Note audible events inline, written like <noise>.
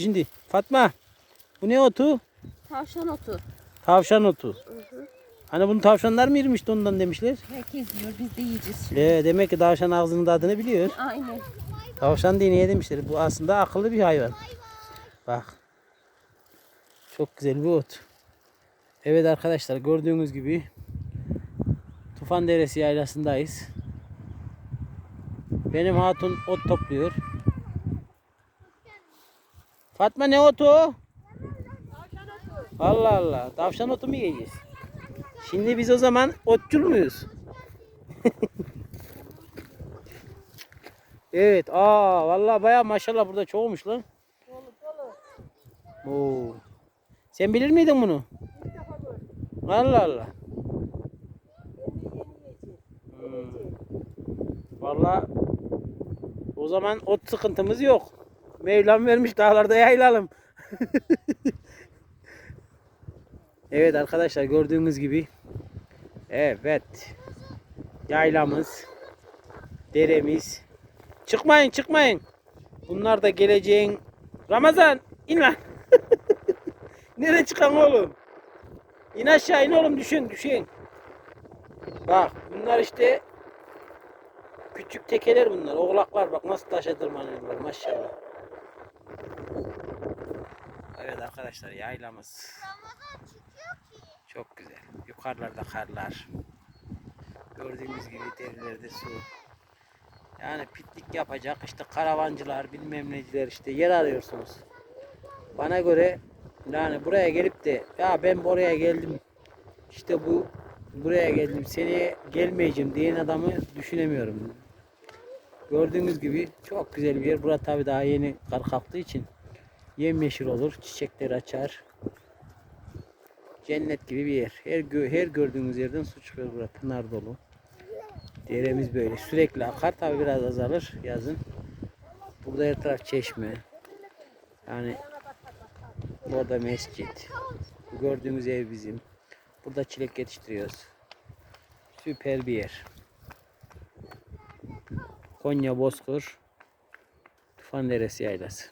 Şimdi Fatma bu ne otu? Tavşan otu. Tavşan otu. Hani bunu tavşanlar mı yemişti ondan demişler. Herkes yiyor biz de yiyeceğiz şimdi. Ee, demek ki tavşan ağzının tadını biliyor. Aynen. Tavşan diye niye demişler. Bu aslında akıllı bir hayvan. Bak. Çok güzel bir ot. Evet arkadaşlar gördüğünüz gibi Tufan Deresi yaylasındayız. Benim hatun ot topluyor. Fatma ne otu? Allah Allah. Tavşan otu mu yiyeceğiz? Şimdi biz o zaman otçul muyuz? <laughs> Evet. Aa vallahi bayağı maşallah burada çoğumuş lan. Oo. Sen bilir miydin bunu? Allah Allah. Hmm. Vallahi o zaman ot sıkıntımız yok. Mevlam vermiş dağlarda yaylalım. evet arkadaşlar gördüğünüz gibi evet yaylamız deremiz. Çıkmayın çıkmayın. Bunlar da geleceğin Ramazan in lan. <laughs> Nereye çıkan oğlum? İn aşağı in oğlum düşün düşün. Bak bunlar işte küçük tekeler bunlar oğlaklar. Bak nasıl taşa tırmanıyorlar maşallah evet arkadaşlar yaylamız çok güzel yukarılarda karlar gördüğünüz gibi derilerde su yani piknik yapacak işte karavancılar bilmem neciler işte yer arıyorsunuz. Bana göre yani buraya gelip de ya ben buraya geldim işte bu buraya geldim seneye gelmeyeceğim diyen adamı düşünemiyorum. Gördüğünüz gibi çok güzel bir yer. Burası tabi daha yeni kar kalktığı için yemyeşil olur. Çiçekler açar. Cennet gibi bir yer. Her, her gördüğünüz yerden su çıkıyor burada. Pınar dolu. Deremiz böyle sürekli akar tabi biraz azalır yazın. Burada her taraf çeşme. Yani burada mescit. Gördüğümüz ev bizim. Burada çilek yetiştiriyoruz. Süper bir yer. Konya Bozkır Tufan Deresi Yaylası.